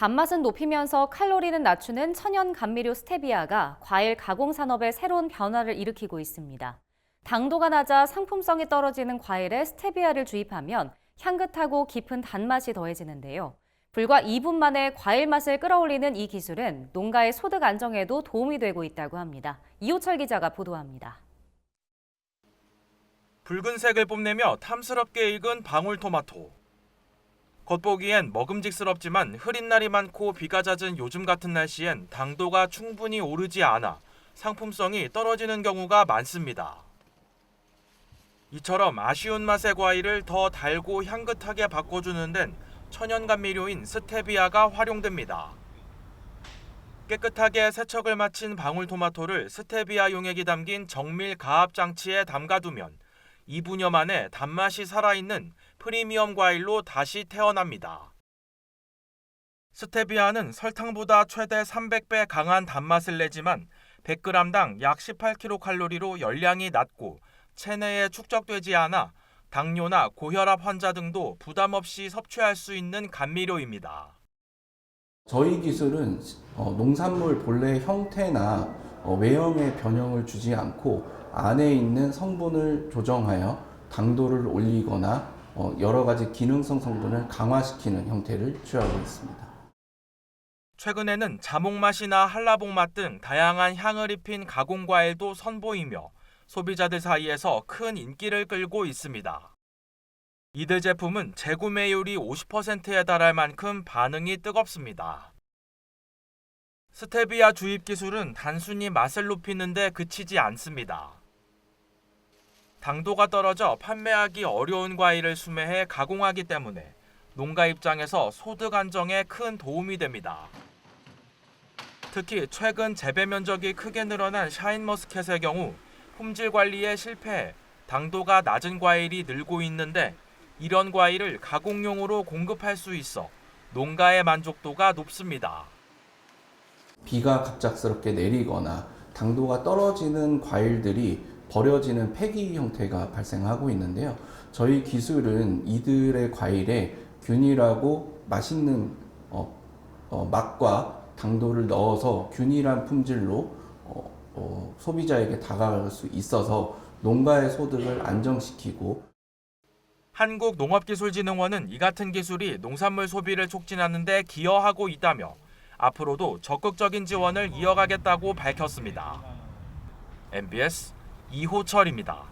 단맛은 높이면서 칼로리는 낮추는 천연 감미료 스테비아가 과일 가공 산업에 새로운 변화를 일으키고 있습니다. 당도가 낮아 상품성이 떨어지는 과일에 스테비아를 주입하면 향긋하고 깊은 단맛이 더해지는데요. 불과 2분 만에 과일 맛을 끌어올리는 이 기술은 농가의 소득 안정에도 도움이 되고 있다고 합니다. 이호철 기자가 보도합니다. 붉은색을 뽐내며 탐스럽게 익은 방울토마토. 겉보기엔 먹음직스럽지만 흐린 날이 많고 비가 잦은 요즘 같은 날씨엔 당도가 충분히 오르지 않아 상품성이 떨어지는 경우가 많습니다. 이처럼 아쉬운 맛의 과일을 더 달고 향긋하게 바꿔주는 데는 천연 감 미료인 스테비아가 활용됩니다. 깨끗하게 세척을 마친 방울토마토를 스테비아 용액이 담긴 정밀 가압 장치에 담가두면 2분여 만에 단맛이 살아있는 프리미엄 과일로 다시 태어납니다. 스테비아는 설탕보다 최대 300배 강한 단맛을 내지만 100g당 약 18kcal로 열량이 낮고 체내에 축적되지 않아 당뇨나 고혈압 환자 등도 부담 없이 섭취할 수 있는 감미료입니다. 저희 기술은 어, 농산물 본래 형태나 어, 외형의 변형을 주지 않고 안에 있는 성분을 조정하여 당도를 올리거나 어, 여러 가지 기능성 성분을 강화시키는 형태를 취하고 있습니다. 최근에는 자몽맛이나 한라봉맛 등 다양한 향을 입힌 가공 과일도 선보이며 소비자들 사이에서 큰 인기를 끌고 있습니다. 이들 제품은 재구매율이 50%에 달할 만큼 반응이 뜨겁습니다. 스테비아 주입 기술은 단순히 맛을 높이는 데 그치지 않습니다. 당도가 떨어져 판매하기 어려운 과일을 수매해 가공하기 때문에 농가 입장에서 소득 안정에 큰 도움이 됩니다. 특히 최근 재배 면적이 크게 늘어난 샤인머스켓의 경우 품질 관리에 실패해 당도가 낮은 과일이 늘고 있는데 이런 과일을 가공용으로 공급할 수 있어 농가의 만족도가 높습니다. 비가 갑작스럽게 내리거나 당도가 떨어지는 과일들이 버려지는 폐기 형태가 발생하고 있는데요. 저희 기술은 이들의 과일에 균일하고 맛있는 어, 어, 맛과 당도를 넣어서 균일한 품질로 어, 어, 소비자에게 다가갈 수 있어서 농가의 소득을 안정시키고 한국농업기술진흥원은 이 같은 기술이 농산물 소비를 촉진하는 데 기여하고 있다며 앞으로도 적극적인 지원을 이어가겠다고 밝혔습니다. MBS 이호철입니다.